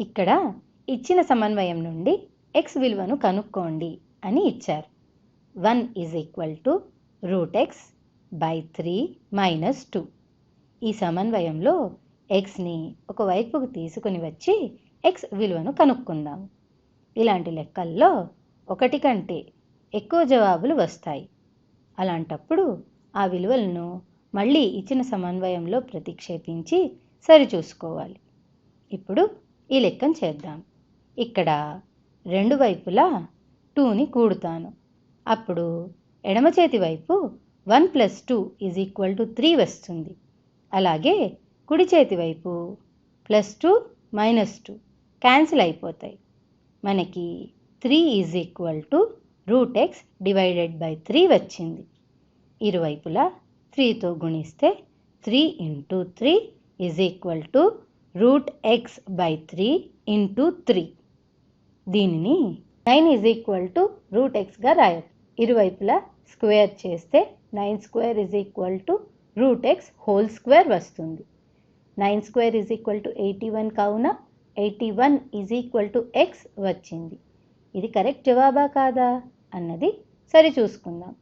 ఇక్కడ ఇచ్చిన సమన్వయం నుండి ఎక్స్ విలువను కనుక్కోండి అని ఇచ్చారు. One is equal to root x by three minus two. ఈ సమన్వయంలో ఎక్స్ని ఒకవైపుకు తీసుకుని వచ్చి ఎక్స్ విలువను కనుక్కుందాం. ఇలాంటి లెక్కల్లో ఒకటి కంటే ఎక్కువ జవాబులు వస్తాయి. అలాంటప్పుడు ఆ విలువలను మళ్ళీ ఇచ్చిన సమన్వయంలో ప్రతిక్షేపించి సరిచూసుకోవాలి. ఇప్పుడు ఈ లెక్కను చేద్దాం. ఇక్కడ రెండు వైపులా టూని కూడుతాను. అప్పుడు ఎడమ చేతి వైపు one plus two is equal to three వస్తుంది. అలాగే కుడి చేతి వైపు plus two minus two cancel అయిపోతాయి. మనకి three is equal to root x divided by three వచ్చింది. ఇరువైపులా త్రీతో గుణిస్తే three into three is equal to root x by three into three. దీనిని nine is equal to root ఎక్స్గా రాయొచ్చు. ఇరువైపులా square చేస్తే nine square is equal to root x whole square వస్తుంది. Nine square is equal to eighty one కావున eighty one is equal to x వచ్చింది. ఇది correct జవాబా కాదా అన్నది సరి చూసుకుందాం.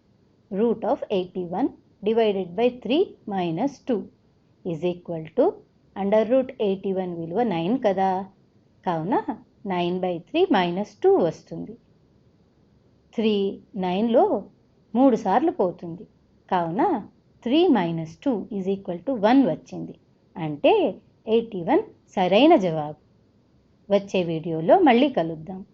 Root of eighty one divided by three minus two is equal to under root eighty one విలువ నైన్ కదా. కావున nine by three minus two వస్తుంది. త్రీ నైన్లో మూడు సార్లు పోతుంది. కావున three minus two is equal to one వచ్చింది. అంటే ఎయిటీ వన్ సరైన జవాబు. వచ్చే వీడియోలో మళ్ళీ కలుద్దాం.